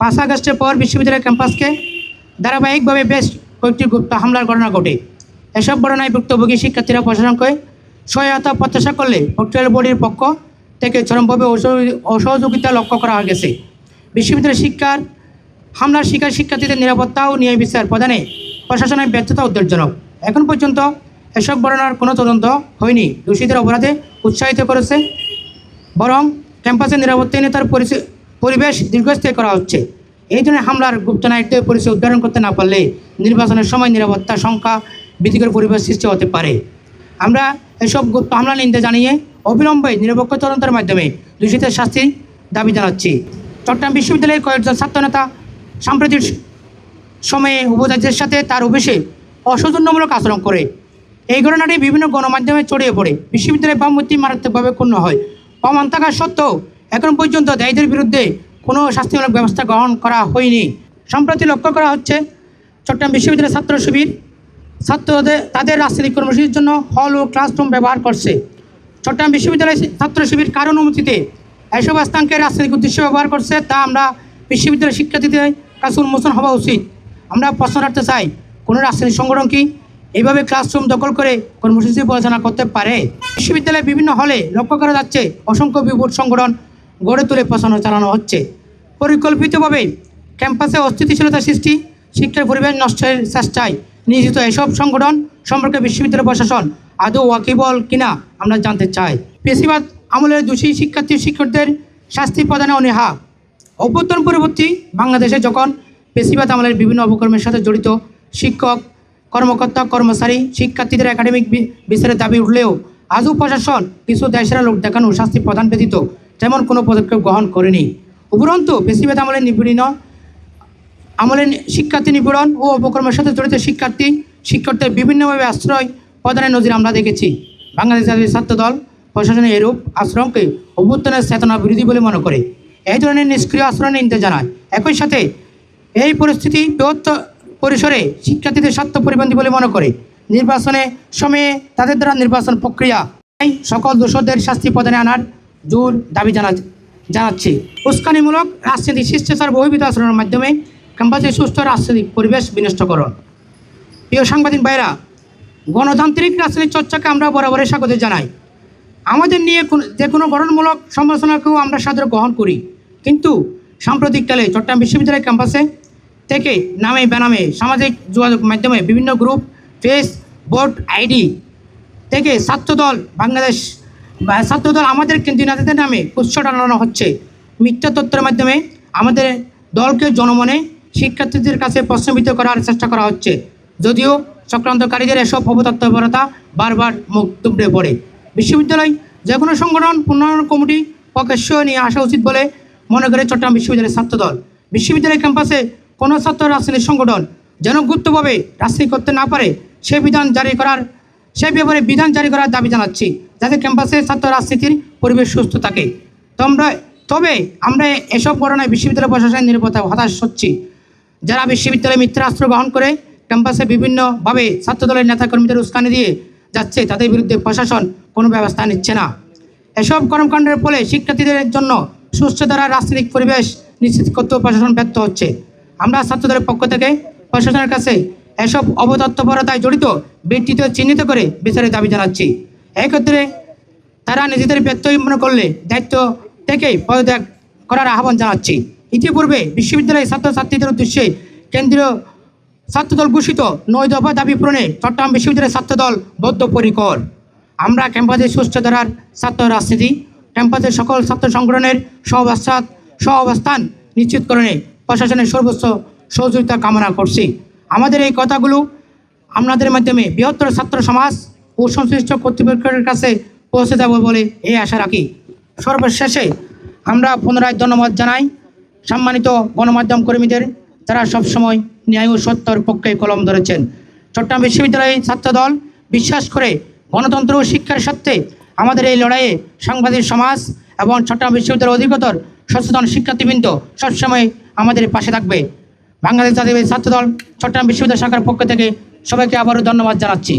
পাঁচ আগস্টের পর বিশ্ববিদ্যালয় ক্যাম্পাসকে ধারাবাহিকভাবে বেশ কয়েকটি গুপ্ত হামলার ঘটনা ঘটে। এসব ঘটনায় ভুক্তভোগী শিক্ষার্থীরা প্রশাসনকে সহায়তা প্রত্যাশা করলে পর্টাল বোর্ডের পক্ষ থেকে চরমভাবে অসহযোগিতা লক্ষ্য করা গেছে। বিশ্ববিদ্যালয় শিক্ষার হামলার শিকার শিক্ষার্থীদের নিরাপত্তা ও ন্যায় বিচার প্রদানে প্রশাসনের ব্যর্থতা উদ্বেগজনক এখন পর্যন্ত এসব ঘটনার কোনো তদন্ত হয়নি। দোষীদের অপরাধে উৎসাহিত করেছে বরং ক্যাম্পাসের নিরাপত্তাহীনতার পরিচয়- পরিবেশ দীর্ঘস্থায়ী করা হচ্ছে। এই ধরনের হামলার গুপ্ত নায়কদের পরিচয় উদ্ধারণ করতে না পারলে নির্বাচনের সময় নিরাপত্তা সংখ্যা ভীতিকর পরিবেশ সৃষ্টি হতে পারে। আমরা এসব গুপ্ত হামলা নিন্দা জানিয়ে অবিলম্বে নিরপেক্ষ তদন্তের মাধ্যমে দূষিতের শাস্তির দাবি জানাচ্ছি। চট্টগ্রাম বিশ্ববিদ্যালয়ের কয়েকজন ছাত্রনেতা সাম্প্রতিক সময়ে উপাচার্যের সাথে তার অফিসে অসৌজন্যমূলক আচরণ করে। এই ঘটনাটি বিভিন্ন গণমাধ্যমে ছড়িয়ে পড়ে। বিশ্ববিদ্যালয়ের ভাবমূর্তি মারাত্মকভাবে ক্ষুণ্ণ হয়। প্রমাণ থাকা সত্ত্বেও এখন পর্যন্ত দায়ীদের বিরুদ্ধে কোনো শাস্তিমূলক ব্যবস্থা গ্রহণ করা হয়নি। সম্প্রতি লক্ষ্য করা হচ্ছে, চট্টগ্রাম বিশ্ববিদ্যালয়ের ছাত্র শিবির ছাত্রদের, তাদের রাজনৈতিক কর্মসূচির জন্য হল ও ক্লাসরুম ব্যবহার করছে। চট্টগ্রাম বিশ্ববিদ্যালয়ের ছাত্র শিবির কারণ অনুমতিতে এসব স্থানকে রাজনৈতিক উদ্দেশ্যে ব্যবহার করছে তা আমরা বিশ্ববিদ্যালয়ের শিক্ষার্থীদের কাছে উন্মোচন হওয়া উচিত। আমরা প্রশ্ন রাখতে চাই, কোনো রাজনৈতিক সংগঠন কি এইভাবে ক্লাসরুম দখল করে কর্মসূচি পরিচালনা করতে পারে? বিশ্ববিদ্যালয়ের বিভিন্ন হলে লক্ষ্য করা যাচ্ছে, অসংখ্য বিভূত সংগঠন গড়ে তুলে প্রচারণা চালানো হচ্ছে। পরিকল্পিতভাবে ক্যাম্পাসে অস্থিতিশীলতা সৃষ্টি, শিক্ষার পরিবেশ নষ্টের চেষ্টায় নিয়োজিত এসব সংগঠন সম্পর্কে বিশ্ববিদ্যালয় প্রশাসন আদৌ ওয়াকিবল কিনা আমরা জানতে চাই। পেশিবাদ আমলের দোষী শিক্ষার্থী শিক্ষকদের শাস্তি প্রদানে অনীহা। অভ্যুত্থান পরবর্তী বাংলাদেশে যখন পেশিবাদ আমলের বিভিন্ন অপকর্মের সাথে জড়িত শিক্ষক, কর্মকর্তা, কর্মচারী, শিক্ষার্থীদের একাডেমিক বিচারের দাবি উঠলেও আজও প্রশাসন কিছু দেশের লোক দেখানো শাস্তি প্রদান ব্যতীত তেমন কোনো পদক্ষেপ গ্রহণ করেনি। উপরন্তু, পেশিবাদ আমলের নিপীড়ন আমলের শিক্ষার্থী নিপীড়ন ও অপকর্মের সাথে জড়িত শিক্ষার্থী, শিক্ষকদের বিভিন্নভাবে আশ্রয় প্রদানের নজির আমরা দেখেছি। বাংলাদেশ জাতীয় ছাত্র দল প্রশাসনের এরূপ আশ্রমকে অভ্যুত্থানের চেতনা বিরোধী বলে মনে করে। এই ধরনের নিষ্ক্রিয় আশ্রয় নিতে জানায়। একই সাথে এই পরিস্থিতি বৃহত্তর পরিসরে শিক্ষার্থীদের স্বার্থ পরিপন্থী বলে মনে করে। নির্বাচনে সময়ে তাদের দ্বারা নির্বাচন প্রক্রিয়া সকল দোষদের শাস্তি প্রদানে আনার জোর দাবি জানা জানাচ্ছি। উস্কানিমূলক রাজনীতি শিষ্টাচার বহির্ভূত আচরণের মাধ্যমে ক্যাম্পাসে সুস্থ রাজনৈতিক পরিবেশ বিনষ্টকরণ। প্রিয় সাংবাদিক ভাইরা গণতান্ত্রিক রাজনীতির চর্চাকে আমরা বরাবরই স্বাগত জানাই। আমাদের নিয়ে কোন- যে কোনো গঠনমূলক সমালোচনাকেও আমরা সাদরে গ্রহণ করি। কিন্তু সাম্প্রতিককালে চট্টগ্রাম বিশ্ববিদ্যালয় ক্যাম্পাসে থেকে নামে বেনামে সামাজিক যোগাযোগ মাধ্যমে বিভিন্ন গ্রুপ, ফেস, বোর্ড, আইডি থেকে ছাত্রদল, বাংলাদেশ বা ছাত্রদল আমাদের কেন্দ্রীয় নেতাদের নামে উৎস টানানো হচ্ছে। মিথ্যা তথ্যের মাধ্যমে আমাদের দলকে জনমনে শিক্ষার্থীদের কাছে প্রশ্নবিদ্ধ করার চেষ্টা করা হচ্ছে। যদিও চক্রান্তকারীদের এসব অবতত্ত্বপরতা বারবার মুখ দুবড়ে পড়ে। বিশ্ববিদ্যালয় যে কোনো সংগঠন উন্নয়ন কমিটি প্রকাশ্য নিয়ে আসা উচিত বলে মনে করে চট্টগ্রাম বিশ্ববিদ্যালয়ের ছাত্র দল বিশ্ববিদ্যালয় ক্যাম্পাসে কোনো ছাত্র রাজনৈতিক সংগঠন যেন গুপ্তভাবে রাজনীতি করতে না পারে, সে বিধান জারি করার সে ব্যাপারে বিধান জারি করার দাবি জানাচ্ছি। যাতে ক্যাম্পাসে ছাত্র রাজনীতির পরিবেশ সুস্থ থাকে। তোমরা, তবে আমরা এসব ঘটনায় বিশ্ববিদ্যালয় প্রশাসনের নিরাপত্তা হতাশ হচ্ছি। যারা বিশ্ববিদ্যালয়ে মিথ্যা অস্ত্র গ্রহণ করে, ক্যাম্পাসে বিভিন্নভাবে ছাত্র ছাত্রদলের নেতাকর্মীদের উস্কানি দিয়ে যাচ্ছে, তাদের বিরুদ্ধে প্রশাসন কোনো ব্যবস্থা নিচ্ছে না। এসব কর্মকাণ্ডের ফলে শিক্ষার্থীদের জন্য সুস্থ দ্বারা রাজনৈতিক পরিবেশ নিশ্চিত করতেও প্রশাসন ব্যর্থ হচ্ছে। আমরা ছাত্রদলের পক্ষ থেকে প্রশাসনের কাছে এসব অবতত্ত্বপরতায় জড়িত ব্যক্তিত্ব চিহ্নিত করে বিচারের দাবি জানাচ্ছি। এক্ষেত্রে তারা নিজেদের ব্যত্যয় মনে করলে দায়িত্ব থেকে পদত্যাগ করার আহ্বান জানাচ্ছি। ইতিপূর্বে বিশ্ববিদ্যালয়ের ছাত্রছাত্রীদের উদ্দেশ্যে কেন্দ্রীয় ছাত্রদল ঘোষিত নয় দফা দাবি পূরণে চট্টগ্রাম বিশ্ববিদ্যালয়ের ছাত্রদল বদ্ধপরিকর। আমরা ক্যাম্পাসের সুস্থ ধারার ছাত্র রাজনীতি ক্যাম্পাসের সকল ছাত্র সংগঠনের সহবাস্তান সহাবস্থান নিশ্চিতকরণে প্রশাসনের সর্বোচ্চ সহযোগিতা কামনা করছি। আমাদের এই কথাগুলো আপনাদের মাধ্যমে বৃহত্তর ছাত্র সমাজ ও সংশ্লিষ্ট কর্তৃপক্ষের কাছে পৌঁছে যাব বলে এই আশা রাখি। সর্বশেষে আমরা পুনরায় ধন্যবাদ জানাই সম্মানিত গণমাধ্যম কর্মীদের তারা সবসময় ন্যায় ও সত্যর পক্ষে কলম ধরেছেন। চট্টগ্রাম বিশ্ববিদ্যালয়ের ছাত্রদল বিশ্বাস করে গণতন্ত্র ও শিক্ষার স্বার্থে আমাদের এই লড়াইয়ে সাংবাদিক সমাজ এবং চট্টগ্রাম বিশ্ববিদ্যালয়ের অধিকতর সচেতন শিক্ষার্থীবৃন্দ সবসময় আমাদের পাশে থাকবে। বাংলাদেশ জাতীয় ছাত্রদল চট্টগ্রাম বিশ্ববিদ্যালয় শাখার পক্ষ থেকে সবাইকে আবারও ধন্যবাদ জানাচ্ছি।